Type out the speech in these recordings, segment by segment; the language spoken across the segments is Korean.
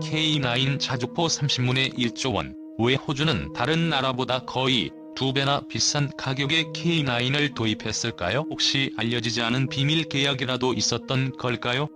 K9 자주포 30문에 1조 원. 왜 호주는 다른 나라보다 거의 두 배나 비싼 가격의 K9을 도입했을까요? 혹시 알려지지 않은 비밀 계약이라도 있었던 걸까요?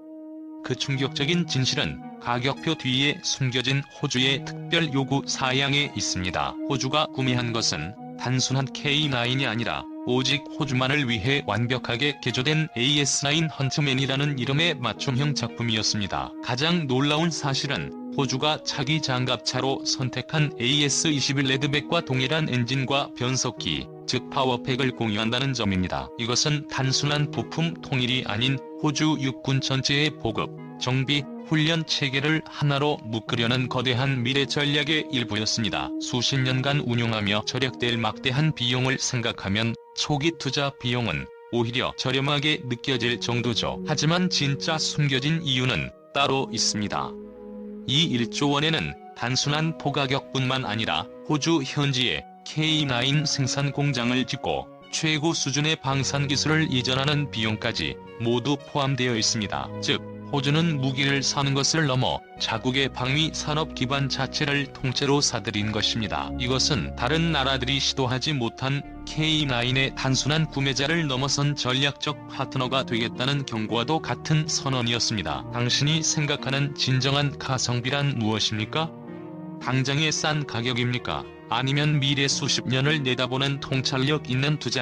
그 충격적인 진실은 가격표 뒤에 숨겨진 호주의 특별 요구 사양에 있습니다. 호주가 구매한 것은 단순한 K9이 아니라 오직 호주만을 위해 완벽하게 개조된 AS9 헌트맨이라는 이름의 맞춤형 작품이었습니다. 가장 놀라운 사실은 호주가 차기 장갑차로 선택한 AS21 레드백과 동일한 엔진과 변속기, 즉 파워팩을 공유한다는 점입니다. 이것은 단순한 부품 통일이 아닌 호주 육군 전체의 보급, 정비, 훈련 체계를 하나로 묶으려는 거대한 미래 전략의 일부였습니다. 수십 년간 운용하며 절약될 막대한 비용을 생각하면 초기 투자 비용은 오히려 저렴하게 느껴질 정도죠. 하지만 진짜 숨겨진 이유는 따로 있습니다. 이 1조 원에는 단순한 포가격뿐만 아니라 호주 현지에 K9 생산 공장을 짓고 최고 수준의 방산 기술을 이전하는 비용까지 모두 포함되어 있습니다. 즉, 호주는 무기를 사는 것을 넘어 자국의 방위 산업 기반 자체를 통째로 사들인 것입니다. 이것은 다른 나라들이 시도하지 못한 K9의 단순한 구매자를 넘어선 전략적 파트너가 되겠다는 경고와도 같은 선언이었습니다. 당신이 생각하는 진정한 가성비란 무엇입니까? 당장의 싼 가격입니까? 아니면 미래 수십 년을 내다보는 통찰력 있는 투자